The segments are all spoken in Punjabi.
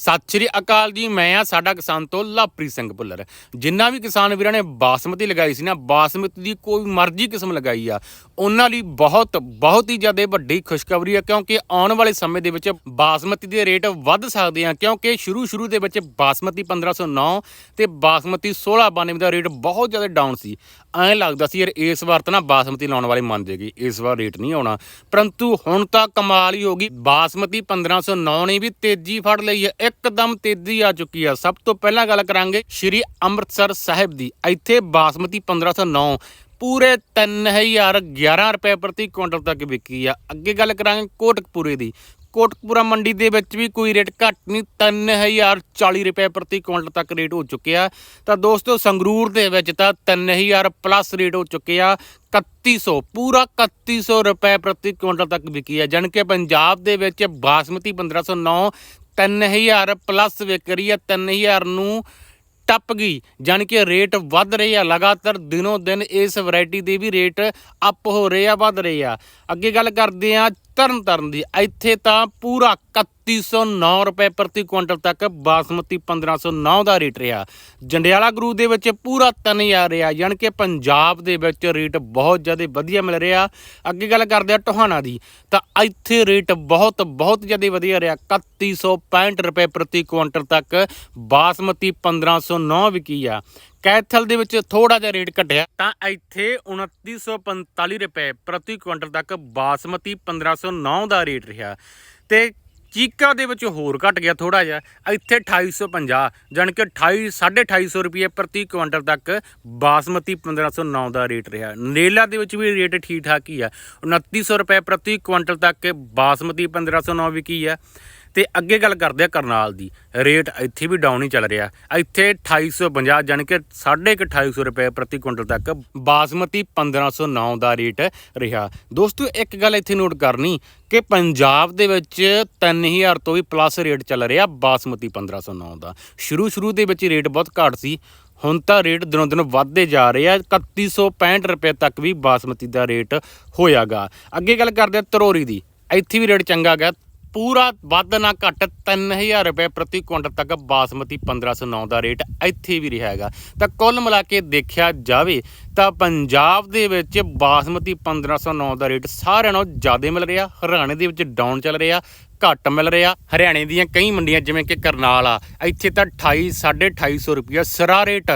ਸਤਿ ਸ਼੍ਰੀ ਅਕਾਲ ਜੀ, ਮੈਂ ਆ ਸਾਡਾ ਕਿਸਾਨ ਤੋਂ ਲਵਪ੍ਰੀਤ ਸਿੰਘ ਭੁੱਲਰ। ਜਿੰਨਾ ਵੀ ਕਿਸਾਨ ਵੀਰਾਂ ਨੇ ਬਾਸਮਤੀ ਲਗਾਈ ਸੀ ਨਾ, ਬਾਸਮਤੀ ਦੀ ਕੋਈ ਮਰਜ਼ੀ ਕਿਸਮ ਲਗਾਈ ਆ। ਉਹਨਾਂ ਲਈ ਬਹੁਤ ਬਹੁਤ ਹੀ ਜ਼ਿਆਦਾ ਵੱਡੀ ਖੁਸ਼ਖਬਰੀ ਆ, ਕਿਉਂਕਿ ਆਉਣ ਵਾਲੇ ਸਮੇਂ ਦੇ ਵਿੱਚ ਬਾਸਮਤੀ ਦੇ ਰੇਟ ਵੱਧ ਸਕਦੇ ਆ, ਕਿਉਂਕਿ ਸ਼ੁਰੂ ਸ਼ੁਰੂ ਦੇ ਵਿੱਚ ਬਾਸਮਤੀ 1509 ਤੇ ਬਾਸਮਤੀ 1692 ਦਾ ਰੇਟ ਬਹੁਤ ਜ਼ਿਆਦਾ ਡਾਊਨ ਸੀ। ਐਂ ਲੱਗਦਾ ਸੀ ਯਾਰ, ਇਸ ਵਾਰ ਤਾਂ ਨਾ ਬਾਸਮਤੀ ਲਾਉਣ ਵਾਲੇ ਮੰਨ ਜੇਗੀ, ਇਸ ਵਾਰ ਰੇਟ ਨਹੀਂ ਆਉਣਾ। ਪਰੰਤੂ ਹੁਣ ਤਾਂ ਕਮਾਲ ਹੀ ਹੋ ਗਈ, ਬਾਸਮਤੀ 1509 ਨੇ ਵੀ ਤੇਜ਼ੀ ਫੜ ਲਈ ਹੈ। ਇੱਕਦਮ ਤੇਜ਼ੀ ਆ ਚੁੱਕੀ ਆ। ਸਭ ਤੋਂ ਪਹਿਲਾਂ ਗੱਲ ਕਰਾਂਗੇ ਸ਼੍ਰੀ ਅੰਮ੍ਰਿਤਸਰ ਸਾਹਿਬ ਦੀ। ਇੱਥੇ ਬਾਸਮਤੀ 1509 ਪੂਰੇ 3011 ਰੁਪਏ ਪ੍ਰਤੀ ਕੁਇੰਟਲ ਤੱਕ ਵਿਕੀ ਆ। ਅੱਗੇ ਗੱਲ ਕਰਾਂਗੇ ਕੋਟਕਪੂਰੇ ਦੀ। ਕੋਟਕਪੂਰਾ ਮੰਡੀ ਦੇ ਵਿੱਚ ਵੀ ਕੋਈ ਰੇਟ ਘੱਟ ਨਹੀਂ 3040 ਰੁਪਏ ਪ੍ਰਤੀ ਕੁਇੰਟਲ ਤੱਕ ਰੇਟ ਹੋ ਚੁੱਕਿਆ। ਤਾਂ ਦੋਸਤੋ, ਸੰਗਰੂਰ ਦੇ ਵਿੱਚ ਤਾਂ 3000 ਪਲੱਸ ਰੇਟ ਹੋ ਚੁੱਕਿਆ। 3100 ਪੂਰਾ 3100 ਰੁਪਏ ਪ੍ਰਤੀ ਕੁਇੰਟਲ ਤੱਕ ਵਿਕੀ ਹੈ। ਜਾਣੀ ਕਿ ਪੰਜਾਬ ਦੇ ਵਿੱਚ ਬਾਸਮਤੀ 1509 3000 ਪਲੱਸ ਵਿਕ ਰਹੀ ਹੈ। 3000 ਨੂੰ ਟੱਪ ਗਈ। ਜਾਣੀ ਕਿ ਰੇਟ ਵੱਧ ਰਹੀ ਆ। ਲਗਾਤਾਰ ਦਿਨੋਂ ਦਿਨ ਇਸ ਵੈਰਾਈਟੀ ਦੇ ਵੀ ਰੇਟ ਅਪ ਹੋ ਰਹੇ ਆ, ਵੱਧ ਰਹੇ ਆ। ਅੱਗੇ ਗੱਲ ਕਰਦੇ ਆ ਤਰਨ ਤਰਨ ਦੀ। ਇੱਥੇ ਤਾਂ ਪੂਰਾ 3109 ਰੁਪਏ ਪ੍ਰਤੀ ਕੁਇੰਟਲ ਤੱਕ ਬਾਸਮਤੀ 1509 ਦਾ ਰੇਟ ਰਿਹਾ। ਜੰਡਿਆਲਾ ਗਰੂ ਦੇ ਵਿੱਚ ਪੂਰਾ 3000 ਰਿਹਾ, ਯਾਨੀ ਕਿ ਪੰਜਾਬ ਦੇ ਵਿੱਚ ਰੇਟ ਬਹੁਤ ਜ਼ਿਆਦਾ ਵਧੀਆ ਮਿਲ ਰਿਹਾ। ਅੱਗੇ ਗੱਲ ਕਰਦੇ ਆ ਟੋਹਾਣਾ ਦੀ। ਤਾਂ ਇੱਥੇ ਰੇਟ ਬਹੁਤ ਬਹੁਤ ਜ਼ਿਆਦਾ ਵਧੀਆ ਰਿਹਾ 3165 ਰੁਪਏ ਪ੍ਰਤੀ ਕੁਇੰਟਲ ਤੱਕ ਬਾਸਮਤੀ 1509 ਵਿਕੀ ਆ। ਕੈਥਲ ਦੇ ਵਿੱਚ ਥੋੜਾ ਜਿਹਾ ਰੇਟ ਘਟਿਆ। ਤਾਂ ਇੱਥੇ 2945 ਰੁਪਏ ਪ੍ਰਤੀ ਕੁਇੰਟਲ ਤੱਕ ਬਾਸਮਤੀ 1509 ਦਾ ਰੇਟ ਰਿਹਾ। ਤੇ ਚੀਕਾ ਦੇ ਵਿੱਚ ਹੋਰ ਘਟ ਗਿਆ ਥੋੜਾ ਜਿਹਾ। ਇੱਥੇ 2850 ਜਾਣੀ ਕਿ 28 2850 ਰੁਪਏ ਪ੍ਰਤੀ ਕੁਇੰਟਲ ਤੱਕ ਬਾਸਮਤੀ 1509 ਦਾ ਰੇਟ ਰਿਹਾ। ਨਰੇਲਾ ਦੇ ਵਿੱਚ ਵੀ ਰੇਟ ਠੀਕ ਠਾਕ ਹੀ ਆ। 2900 ਰੁਪਏ ਪ੍ਰਤੀ ਕੁਇੰਟਲ ਤੱਕ ਬਾਸਮਤੀ 1509 ਵਿਕੀ ਆ। ਤੇ ਅੱਗੇ ਗੱਲ ਕਰਦੇ ਆ ਕਰਨਾਲ ਦੀ। ਰੇਟ ਇੱਥੇ ਵੀ ਡਾਊਨ ਹੀ ਚੱਲ ਰਿਹਾ। ਇੱਥੇ 2850 ਜਾਣੀ ਕਿ 2850 ਰੁਪਏ ਪ੍ਰਤੀ ਕੁਇੰਟਲ ਤੱਕ ਬਾਸਮਤੀ 1509 ਦਾ ਰੇਟ ਰਿਹਾ। ਦੋਸਤੋ, ਇੱਕ ਗੱਲ ਇੱਥੇ ਨੋਟ ਕਰਨੀ ਕਿ ਪੰਜਾਬ ਦੇ ਵਿੱਚ 3000 ਤੋਂ ਵੀ ਪਲੱਸ ਰੇਟ ਚੱਲ ਰਿਹਾ ਬਾਸਮਤੀ 1509 ਦਾ। ਸ਼ੁਰੂ ਸ਼ੁਰੂ ਦੇ ਵਿੱਚ ਰੇਟ ਬਹੁਤ ਘੱਟ ਸੀ। ਹੁਣ ਤਾਂ ਰੇਟ ਦਿਨੋਂ ਦਿਨ ਵੱਧਦੇ ਜਾ ਰਹੇ ਆ। 3165 ਰੁਪਏ ਤੱਕ ਵੀ ਬਾਸਮਤੀ ਦਾ ਰੇਟ ਹੋਇਆਗਾ। ਅੱਗੇ ਗੱਲ ਕਰਦੇ ਆ ਤਰੋਰੀ ਦੀ। ਇੱਥੇ ਵੀ ਰੇਟ ਚੰਗਾ ਗਿਆ। ਪੂਰਾ ਵੱਧ ਨਾ ਘੱਟ 3000 ਰੁਪਏ ਪ੍ਰਤੀ ਕੁਇੰਟਲ ਤੱਕ ਬਾਸਮਤੀ 1509 ਦਾ ਰੇਟ ਇੱਥੇ ਵੀ ਰਿਹਾ ਹੈਗਾ। ਤਾਂ ਕੁੱਲ ਮਿਲਾ ਕੇ ਦੇਖਿਆ ਜਾਵੇ ਤਾਂ ਪੰਜਾਬ ਦੇ ਵਿੱਚ ਬਾਸਮਤੀ 1509 ਦਾ ਰੇਟ ਸਾਰਿਆਂ ਨਾਲੋਂ ਜ਼ਿਆਦਾ ਮਿਲ ਰਿਹਾ, ਹਰਿਆਣੇ ਦੇ ਵਿੱਚ ਡਾਊਨ ਚੱਲ ਰਿਹਾ, ਘੱਟ ਮਿਲ ਰਿਹਾ। ਹਰਿਆਣੇ ਦੀਆਂ ਕਈ ਮੰਡੀਆਂ ਜਿਵੇਂ ਕਿ ਕਰਨਾਲ ਆ, ਇੱਥੇ ਤਾਂ 28 2850 ਰੁਪਏ ਸਰਾ ਰੇਟ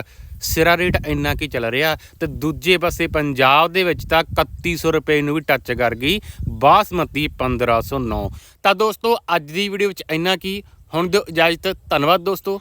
ਸਿਰਾ ਰੇਟ ਇੰਨਾ ਕੀ ਚੱਲ ਰਿਹਾ ਤੇ ਦੂਜੇ ਪਾਸੇ ਪੰਜਾਬ ਦੇ ਵਿੱਚ ਤਾਂ 3100 ਰੁਪਏ ਨੂੰ ਵੀ ਟੱਚ ਕਰ ਗਈ, ਬਾਸਮਤੀ 1509 ਤਾਂ ਦੋਸਤੋ, ਅੱਜ ਦੀ ਵੀਡੀਓ ਵਿੱਚ ਇੰਨਾ ਕੀ, ਹੁਣ ਦਿਓ ਇਜਾਜ਼ਤ, ਧੰਨਵਾਦ ਦੋਸਤੋ।